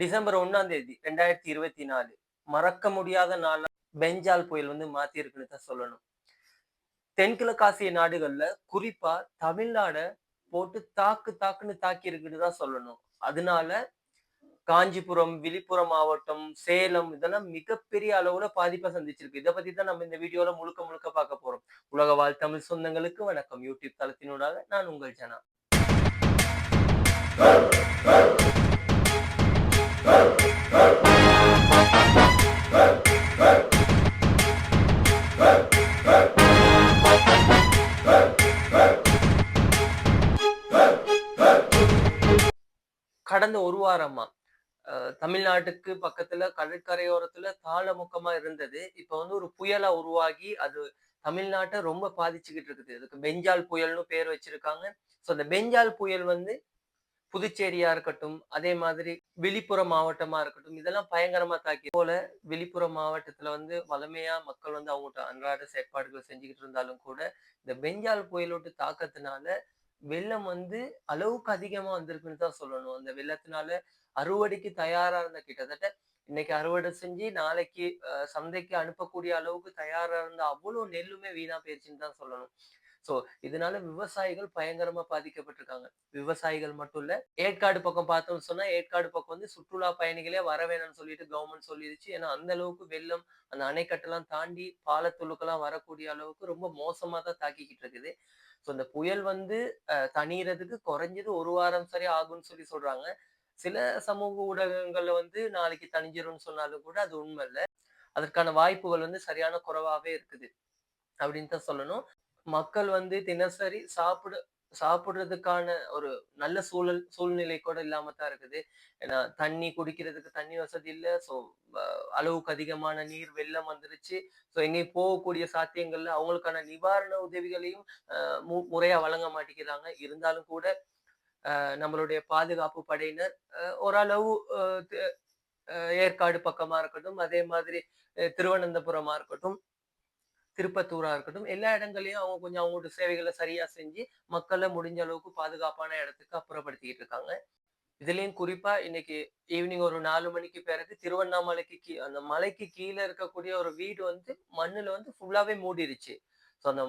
December ஒண்ணாம் தேதி ரெண்டாயிரத்தி இருபத்தி நாலு. மறக்க முடியாத நாளா பெஞ்சால் புயல் வந்து மாத்தி இருக்குன்னு தான் சொல்லணும். தென்கிழக்காசிய நாடுகள்ல குறிப்பா தமிழ்நாட போட்டு தாக்கு தாக்குன்னு தாக்கி இருக்குன்னு தான் சொல்லணும். அதனால காஞ்சிபுரம் விழுப்புரம் மாவட்டம் சேலம் இதெல்லாம் மிகப்பெரிய அளவுல பாதிப்பை சந்திச்சிருக்கு. இதை பத்தி தான் நம்ம இந்த வீடியோல முழுக்க முழுக்க பார்க்க போறோம். உலக வாழ் தமிழ் சொந்தங்களுக்கு வணக்கம். யூடியூப் தளத்தினூடாக நான் உங்கள் ஜனா. கடந்த ஒரு வாரமா தமிழ்நாட்டுக்கு பக்கத்துல கடற்கரையோரத்துல தாளமுக்கமா இருந்தது. இப்ப வந்து ஒரு புயலா உருவாகி அது தமிழ்நாட்டை ரொம்ப பாதிச்சுக்கிட்டு இருக்குது. இதுக்கு பெஞ்சால் புயல்னு பேர் வச்சிருக்காங்க. ஸோ அந்த பெஞ்சால் புயல் வந்து புதுச்சேரியா இருக்கட்டும் அதே மாதிரி வெளிப்புற மாவட்டமா இருக்கட்டும் இதெல்லாம் பயங்கரமா தாக்கி போல வெளிப்புற மாவட்டத்துல வந்து வளமையா மக்கள் வந்து அவங்கள்ட்ட அன்றாட செயற்பாடுகள் செஞ்சுக்கிட்டு இருந்தாலும் கூட இந்த பெஞ்சால் புயலோட்டு தாக்கத்தினால வெள்ளம் வந்து அளவுக்கு அதிகமா வந்திருக்குன்னு தான் சொல்லணும். அந்த வெள்ளத்தினால அறுவடைக்கு தயாரா இருந்த கிட்டத்தட்ட இன்னைக்கு அறுவடை செஞ்சு நாளைக்கு சந்தைக்கு அனுப்பக்கூடிய அளவுக்கு தயாரா இருந்த அவ்வளவு நெல்லுமே வீணா போயிருச்சுன்னு தான் சொல்லணும். சோ இதனால விவசாயிகள் பயங்கரமா பாதிக்கப்பட்டிருக்காங்க. விவசாயிகள் மட்டும் இல்ல ஏற்காடு பக்கம் பார்த்தோம்னு சொன்னா ஏற்காடு பக்கம் வந்து சுற்றுலா பயணிகளே வர வேணாம்னு சொல்லிட்டு கவர்மெண்ட் சொல்லிடுச்சு ஏன்னா அந்த அளவுக்கு வெள்ளம் அந்த அணைக்கட்டெல்லாம் தாண்டி பாலத்துளுக்கெல்லாம் வரக்கூடிய அளவுக்கு ரொம்ப மோசமா தான் தாக்கிக்கிட்டு இருக்குது. ஸோ இந்த புயல் வந்து அஹ், தணியறதுக்கு குறைஞ்சது ஒரு வாரம் சரி ஆகும்னு சொல்லி சொல்றாங்க. சில சமூக ஊடகங்கள்ல வந்து நாளைக்கு தணிஞ்சிரும்னு சொன்னாலும் கூட அது உண்மை இல்லை. அதற்கான வாய்ப்புகள் வந்து சரியான குறைவாவே இருக்குது. அப்படின்னு தான் சொல்லணும். மக்கள் வந்து தினசரி சாப்பிட சாப்பிடுறதுக்கான ஒரு நல்ல சூழல் சூழ்நிலை கூட இல்லாம தான் இருக்குது. ஏன்னா தண்ணி குடிக்கிறதுக்கு தண்ணி வசதி இல்லை. ஸோ அளவுக்கு அதிகமான நீர் வெள்ளம் வந்துருச்சு. ஸோ எங்கேயும் போகக்கூடிய சாத்தியங்கள்ல அவங்களுக்கான நிவாரண உதவிகளையும் மு- முறையா வழங்க மாட்டேங்கிறாங்க. இருந்தாலும் கூட நம்மளுடைய பாதுகாப்பு படையினர் ஓரளவு ஏற்காடு பக்கமா இருக்கட்டும் அதே மாதிரி திருவனந்தபுரமா இருக்கட்டும் திருப்பத்தூரா இருக்கட்டும். எல்லா இடங்களையும் அவங்க கொஞ்சம் அவங்களோட சேவைகளை சரியா செஞ்சு மக்களை முடிஞ்ச அளவுக்கு பாதுகாப்பான இடத்துக்கு அப்புறப்படுத்திக்கிட்டு இருக்காங்க. இதுலயும் குறிப்பா இன்னைக்கு ஈவினிங் ஒரு நாலு மணிக்கு பிறகு திருவண்ணாமலைக்கு கீ அந்த மலைக்கு கீழே இருக்கக்கூடிய ஒரு வீடு வந்து மண்ணுல வந்து ஃபுல்லாவே மூடிருச்சு. ஸோ அந்த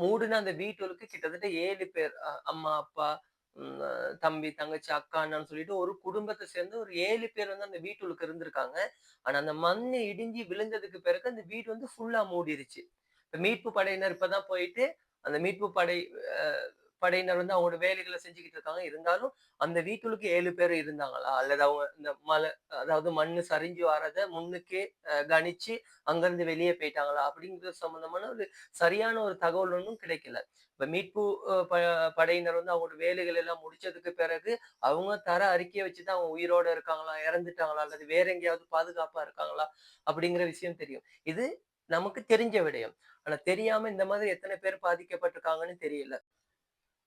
மூடுன அந்த வீட்டுக்கு கிட்டத்தட்ட ஏழு பேர் அம்மா அப்பா உம், தம்பி தங்கச்சி அக்கா அண்ணான்னு சொல்லிட்டு ஒரு குடும்பத்தை சேர்ந்து ஒரு ஏழு பேர் வந்து அந்த வீட்டுக்கு இருந்திருக்காங்க. ஆனா அந்த மண் இடிஞ்சு விழுந்ததுக்கு பிறகு அந்த வீடு வந்து ஃபுல்லா மூடிருச்சு. மீட்பு படையினர் இப்பதான் போயிட்டு அந்த மீட்பு படை படையினர் வந்து அவங்களோட வேலைகளை செஞ்சுக்கிட்டு இருக்காங்க. இருந்தாலும் அந்த வீட்டுக்கு ஏழு பேர் இருந்தாங்களா? அல்லது அவங்க இந்த மலை அதாவது மண்ணு சரிஞ்சு வரத முன்னுக்கே கணிச்சு அங்கிருந்து வெளியே போயிட்டாங்களா? அப்படிங்கிறது சம்பந்தமான ஒரு சரியான ஒரு தகவல் ஒன்றும் கிடைக்கல. இப்ப மீட்பு ப- படையினர் வந்து அவங்களோட வேலைகள் எல்லாம் முடிச்சதுக்கு பிறகு அவங்க தர அறிக்கையை வச்சுதான் அவங்க உயிரோட இருக்காங்களா? இறந்துட்டாங்களா? அல்லது வேற எங்கேயாவது பாதுகாப்பா இருக்காங்களா? அப்படிங்கிற விஷயம் தெரியும். இது நமக்கு தெரிஞ்ச விடயம். ஆனா தெரியாம இந்த மாதிரி எத்தனை பேர் பாதிக்கப்பட்டிருக்காங்கன்னு தெரியல.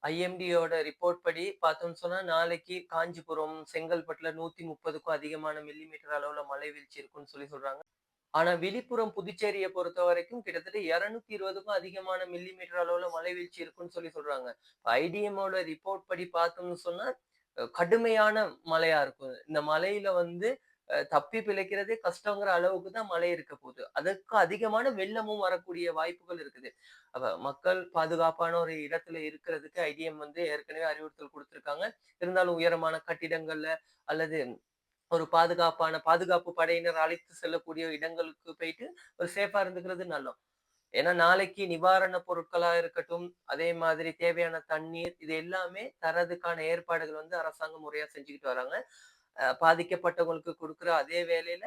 ஐஎம்டியோட ரிப்போர்ட் படி பார்த்தோம்னு சொன்னா நாளைக்கு காஞ்சிபுரம் செங்கல்பட்டுல நூத்தி முப்பதுக்கும் அதிகமான மில்லிமீட்டர் அளவுல மழை வீழ்ச்சி இருக்குன்னு சொல்லி சொல்றாங்க. ஆனா விழுப்புரம் புதுச்சேரியை பொறுத்த வரைக்கும் கிட்டத்தட்ட இருநூத்தி இருபதுக்கும் அதிகமான மில்லிமீட்டர் அளவுல மழை வீழ்ச்சி இருக்குன்னு சொல்லி சொல்றாங்க. ஐடிஎம்மோட ரிப்போர்ட் படி பார்த்தோம்னு சொன்னா கடுமையான மழையா இருக்கும். இந்த மழையில வந்து தப்பி பிழைக்கிறதே கஷ்டங்கிற அளவுக்கு தான் மழை இருக்க போகுது. அதற்கு அதிகமான வெள்ளமும் வரக்கூடிய வாய்ப்புகள் இருக்குது. அப்ப மக்கள் பாதுகாப்பான ஒரு இடத்துல இருக்கிறதுக்கு ஐடிஎம் வந்து ஏற்கனவே அறிவுறுத்தல் கொடுத்திருக்காங்க. இருந்தாலும் உயரமான கட்டிடங்கள்ல அல்லது ஒரு பாதுகாப்பான பாதுகாப்பு படையினர் அழைத்து செல்லக்கூடிய இடங்களுக்கு போயிட்டு ஒரு சேஃபா இருந்துக்கிறது நல்லம். ஏன்னா நாளைக்கு நிவாரண பொருட்களா இருக்கட்டும் அதே மாதிரி தேவையான தண்ணீர் இது எல்லாமே தரதுக்கான ஏற்பாடுகள் வந்து அரசாங்கம் முறையா செஞ்சுக்கிட்டு வராங்க. பாதிக்கப்பட்டவங்களுக்கு கொடுக்குற அதே வேலையில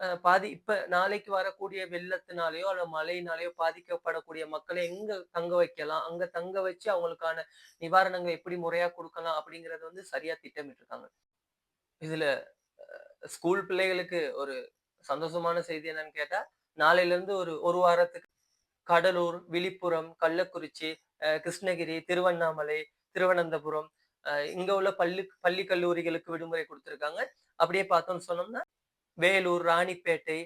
அஹ் பாதி இப்ப நாளைக்கு வரக்கூடிய வெள்ளத்தினாலேயோ அல்ல மழையினாலேயோ பாதிக்கப்படக்கூடிய மக்களை எங்க தங்க வைக்கலாம்? அங்க தங்க வச்சு அவங்களுக்கான நிவாரணங்கள் எப்படி முறையா கொடுக்கலாம்? அப்படிங்கறத வந்து சரியா திட்டமிட்டு இருக்காங்க இதுல ஸ்கூல் பிள்ளைகளுக்கு ஒரு சந்தோஷமான செய்தி என்னன்னு கேட்டா நாளையில இருந்து ஒரு ஒரு வாரத்துக்கு கடலூர் விழுப்புரம் கள்ளக்குறிச்சி அஹ் கிருஷ்ணகிரி திருவண்ணாமலை திருவனந்தபுரம் இங்க உள்ள பள்ளி பள்ளி கல்லூரிகளுக்கு விடுமுறை கொடுத்திருக்காங்க. அப்படியே பார்த்தோம்னு சொன்னோம்னா வேலூர் ராணிப்பேட்டை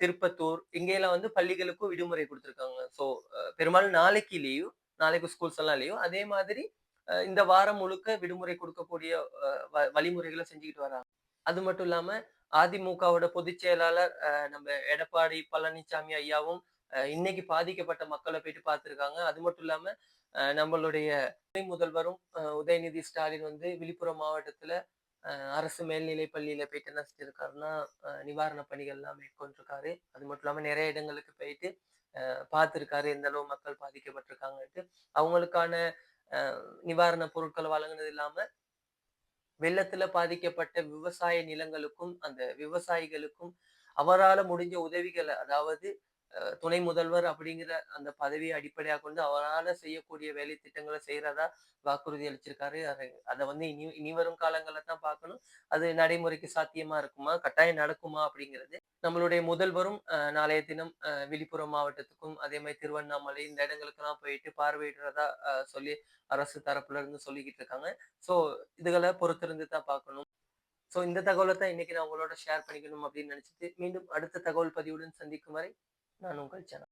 திருப்பத்தூர் இங்கெல்லாம் வந்து பள்ளிகளுக்கும் விடுமுறை கொடுத்திருக்காங்க. ஸோ பெரும்பாலும் நாளைக்கு லீவ் நாளைக்கு ஸ்கூல்ஸ் எல்லாம் லீவ் அதே மாதிரி இந்த வாரம் முழுக்க விடுமுறை கொடுக்கக்கூடிய அஹ் வ- வழிமுறைகளை செஞ்சுக்கிட்டு வராங்க. அது மட்டும் இல்லாம அதிமுகவோட பொதுச் செயலாளர் நம்ம எடப்பாடி பழனிசாமி ஐயாவும் இன்னைக்கு பாதிக்கப்பட்ட மக்களை போயிட்டு பார்த்திருக்காங்க. அது மட்டும் இல்லாம நம்மளுடைய துணை முதல்வரும் உதயநிதி ஸ்டாலின் வந்து விழுப்புரம் மாவட்டத்துல அரசு மேல்நிலை பள்ளியில போயிட்டு என்ன செஞ்சிருக்காருன்னா, அ நிவாரண பணிகள்லாம் மேற்கொண்டிருக்காரு. அது மட்டும் இல்லாம நிறைய இடங்களுக்கு போயிட்டு பார்த்துருக்காரு பார்த்திருக்காரு. எந்த அளவு மக்கள் பாதிக்கப்பட்டிருக்காங்கன்ட்டு. அவங்களுக்கான நிவாரண பொருட்கள் வழங்குனது இல்லாம வெள்ளத்துல பாதிக்கப்பட்ட விவசாய நிலங்களுக்கும், அந்த விவசாயிகளுக்கும் அவரால முடிஞ்ச உதவிகளை அதாவது துணை முதல்வர் அப்படிங்கிற அந்த பதவியை அடிப்படையாக கொண்டு அவரால செய்யக்கூடிய வேலை திட்டங்களை செய்யறதா வாக்குறுதி அளிச்சிருக்காரு. அத வந்து இனி இனி வரும் காலங்களில் தான் பார்க்கணும். அது நடைமுறைக்கு சாத்தியமா இருக்குமா? கட்டாயம் நடக்குமா? அப்படிங்கிறது. நம்மளுடைய முதல்வரும் நாளைய தினம் விழுப்புரம் மாவட்டத்துக்கும், அதே மாதிரி திருவண்ணாமலை இந்த இடங்களுக்கெல்லாம் போயிட்டு பார்வையிடுறதா சொல்லி அரசு தரப்புல இருந்து சொல்லிக்கிட்டு இருக்காங்க. ஸோ இதுகளை பொறுத்திருந்து தான் பார்க்கணும். ஸோ இந்த தகவலை தான் இன்னைக்கு நான் உங்களோட ஷேர் பண்ணிக்கணும் அப்படின்னு நினைச்சிட்டு மீண்டும் அடுத்த தகவல் பதிவுடன் சந்திக்கும் வரை, நான் உங்கள் சனா.